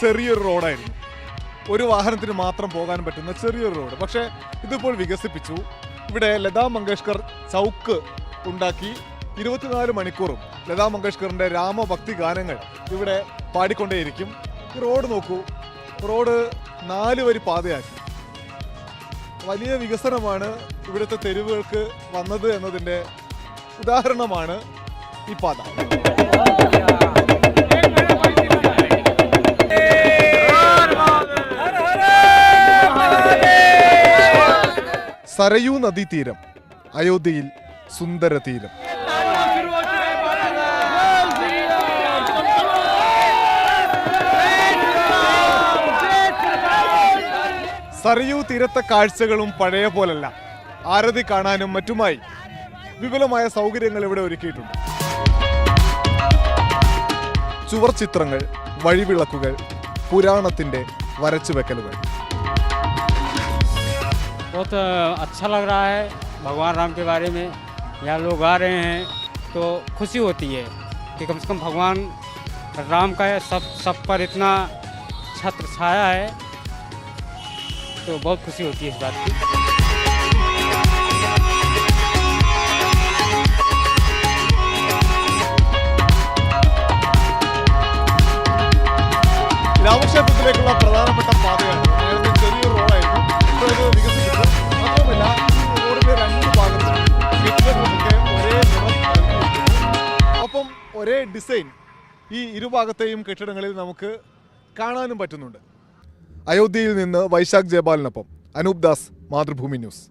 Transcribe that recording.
ചെറിയൊരു റോഡായിരുന്നു. ഒരു വാഹനത്തിന് മാത്രം പോകാൻ പറ്റുന്ന ചെറിയൊരു റോഡ്. പക്ഷേ ഇതിപ്പോൾ വികസിപ്പിച്ചു. ഇവിടെ ലതാ മങ്കേഷ്കർ ചൗക്ക് ഉണ്ടാക്കി ഇരുപത്തിനാല് മണിക്കൂറും ലതാ മങ്കേഷ്കറിന്റെ രാമഭക്തി ഗാനങ്ങൾ ഇവിടെ പാടിക്കൊണ്ടേയിരിക്കും. ഈ റോഡ് നോക്കൂ. റോഡ് നാല് വരി പാതയാക്കി. വലിയ വികസനമാണ് ഇവിടുത്തെ തെരുവുകൾക്ക് വന്നത് എന്നതിന്റെ ഉദാഹരണമാണ് ഈ പാത. സരയൂ നദീതീരം അയോധ്യയിൽ സുന്ദര തീരം സരയൂ തീരത്തെ കാഴ്ചകളും പഴയ പോലല്ല. ആരതി കാണാനും മറ്റുമായി വിപുലമായ സൗകര്യങ്ങൾ ഇവിടെ ഒരുക്കിയിട്ടുണ്ട്. ചുവർ ചിത്രങ്ങൾ വഴിവിളക്കുകൾ പുരാണത്തിന്റെ വരച്ചുവെക്കലുകൾ. बहुत अच्छा लग रहा है भगवान राम के बारे में यहाँ लोग आ रहे हैं तो खुशी होती है कि कम से कम भगवान राम का सब सब पर इतना छत्र छाया है तो बहुत खुशी होती है इस बात की രാമക്ഷേത്രത്തിലേക്കുള്ള പ്രധാനപ്പെട്ട പാതയാണ് ഒരേ ഡിസൈൻ ഈ ഇരുഭാഗത്തെയും കെട്ടിടങ്ങളിൽ നമുക്ക് കാണാനും പറ്റുന്നുണ്ട്. അയോധ്യയിൽ നിന്ന് വൈശാഖ് ജയപാലിനൊപ്പം അനൂപ് ദാസ് മാതൃഭൂമി ന്യൂസ്.